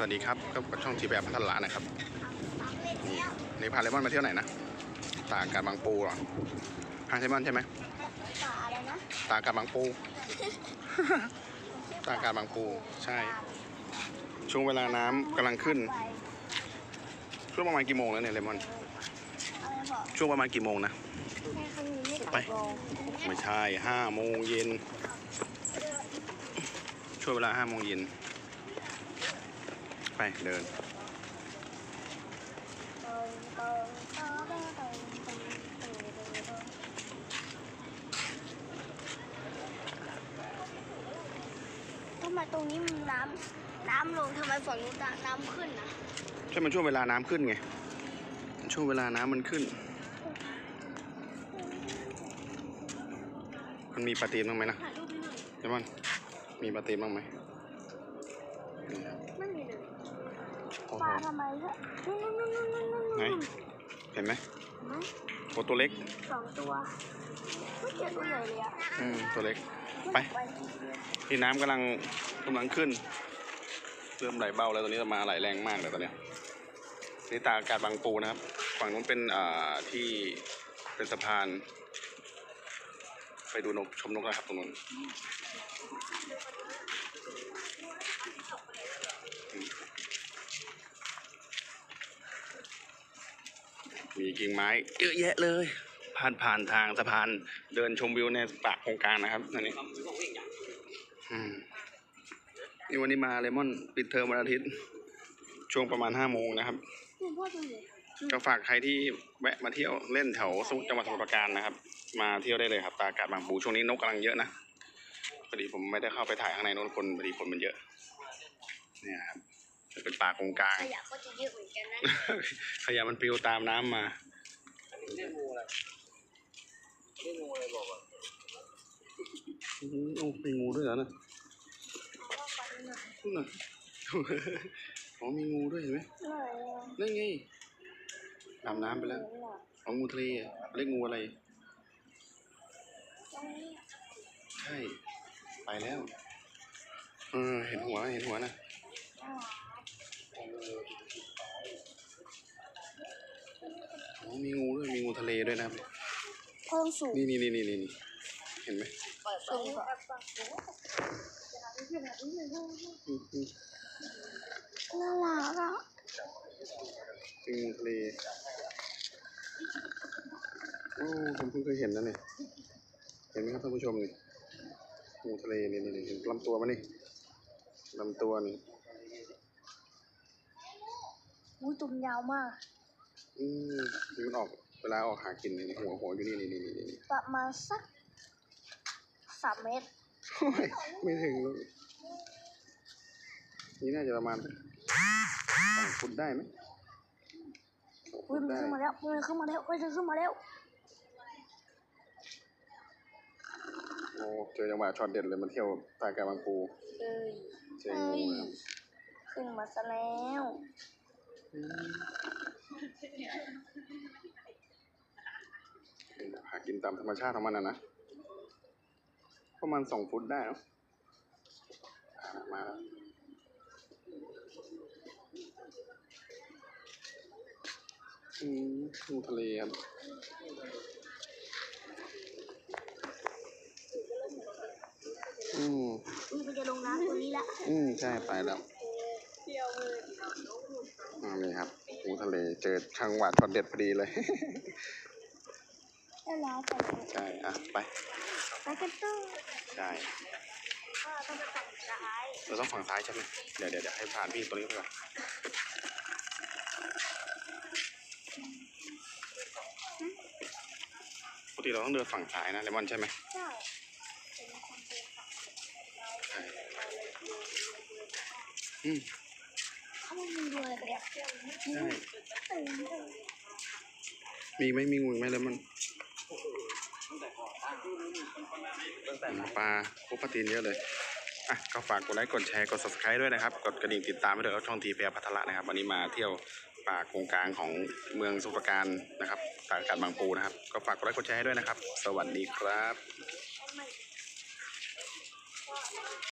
สวัสดีครับก็กับช่องทีแบบพัทลานะครับนี่นี่พาเลมอนมาเที่ยวไหนนะตากอากาศบางปูเหรอฮางเลมอนใช่ไหมป่าอะไรนะตากอากาศบางปู ตากอากาศบางปูใช่ ช่วงเวลาน้ำกำลังขึ้นไปช่วงประมาณกี่โมงแล้วเนี่ยเลมอนอะไรบอกช่วงประมาณกี่โมงนะให้คนนี้ไม่ไปตกลงไม่ใช่ห้าโมงเย็นช่วงเวลาห้าโมงเย็น ไปเดิน ทำไมตรงนี้มันน้ำน้ำลงทำไมฝั่งนู้นน้ำขึ้นนะใช่มันช่วงเวลาน้ำขึ้นไงช่วงเวลาน้ำมันขึ้น มันมีปลาตีนบ้างไหมนะถ่ายรูปให้หน่อยใช่มันมีปลาตีนบ้างไหมนี่ครับไม่มีเลย โอ้ปโหลาทำไมเนี่ยนู่นนู่นนู่นนู่นนู่นไหนนู่นเห็นไหมเห็นไหมโอ้ตัวเล็กสองตัวไม่เจอตัวใหญ่เลยอะอืมตัวเล็ก ไปที่น้ำกำลังกำลังขึ้น เริ่มไหลเบาแล้วตอนนี้จะมาไหลแรงมากเลยตอนเนี้ยนี่ตากอากาศบางปูนะครับ ฝั่งนู้นเป็นอ่าที่เป็นสะพาน ไปดูนกชมนกนะครับตรงนู้น มีกิ่งไม้เยอะแยะเลย ผ่านผ่านทางสะพานเดินชมวิวในปากโครงการนะครับอันนี้อืมนี่วันนี้มาเลมอนปิดเทอมวันอาทิตย์ ช่วงประมาณห้าโมงนะครับนี่พ่อตัวใหญ่ก็ฝากใครที่แวะมาเที่ยวเล่นแถวสมุทรจังหวัดสมุทรปราการนะครับ มาเที่ยวได้เลยครับ ตากอากาศบางปูช่วงนี้นกกำลังเยอะนะพอดีผมไม่ได้เข้าไปถ่ายข้างในนู้นคนพอดีคนมันเยอะเนี่ยครับมัน เป็นป่าโกงกลาง ขยะก็จะเยอะเหมือนกันนะขยะมันปลิวตามน้ำมาได้งูอะไรได้งูอะไรบอกอะอืมโอ้มีงูด้วยเหรอนะนู่นน่ะ อ๋อมีงูด้วยเห็นไหมหน่อยอะนั่นไงดำน้ำไปแล้วอ๋องูทะเลอะเรียกงูอะไร ตรงนี้ ใช่ ไปแล้ว เออ เห็นหัว เห็นหัวนะ อ๋อมีงูด้วย มีงูทะเลด้วยนะครับเพิ่มสูงนี่นี่นี่นี่นี่เห็นไหมสูงกว่าอืมอืมน่ารักอะเป็นงูทะเลโอ้ผมเพิ่งเคยเห็นนะเนี่ยเห็นไหมครับท่านผู้ชมนี่งูทะเลนี่นี่นี่เห็นลำตัวมันนี่ลำตัวนี่อุ้ยตุ่มยาวมาก อืมนี่มันออกเวลาออกหากินนี่หัวหัวอยู่นี่นี่นี่นี่นี่ประมาณสักสามเมตร โอ้ยไม่ถึงลูกนี่น่าจะประมาณสองฟุตได้ไหมสองฟุอุ้ยตมันได้ขึ้นมาแล้วมันขึ้นมาแล้วมันขึ้นมาแล้วโอ้เจอจังหวะช็อตเด็ดเลยมาเที่ยวตากาบางปูเอ้ยเจองูนะครับขึ้นมาซะแล้วอืมหากิน ตามธรรมชาติของมันนะนะประมาณสองฟุตได้เนอะอ่ามาแล้วอืมงูทะเลครับอืมอุ้ยมันจะลงน้ำตัวนี้ละ อืมใช่ไปแล้วอ่านี่ครับงูทะเลเจอช่างหวาดช็อตเด็ดพอดีเลย น่ารักไปใช่อะไปไปกันต่อใช่ต้องฝั่งซ้ายเราต้องฝั่งซ้ายใช่ไหมเดี๋ยวเดี๋ยวให้ผ่านพี่ตัวนี้ไปก่อนปกติเราต้องเดินฝั่งซ้ายนะเลมอนใช่ไหมใช่ใช่อืมเขามันมีด้วยอะไรกันเนี่ยใช่มีไหมมีงูไหมเลมอนตั้งแต่ ปลาปูปลาตีนเยอะเลย อะก็ฝากกดไลค์กดแชร์กด subscribe ด้วยนะครับ กดกระดิ่งติดตามไปด้วยรับช่องทีเฟียพัทละนะครับ วันนี้มาเที่ยวป่าโครงกลางของเมืองสุพรปราการนะครับตากอากาศบางปูนะครับ ก็ฝากกดไลค์กดแชร์ด้วยนะครับ สวัสดีครับ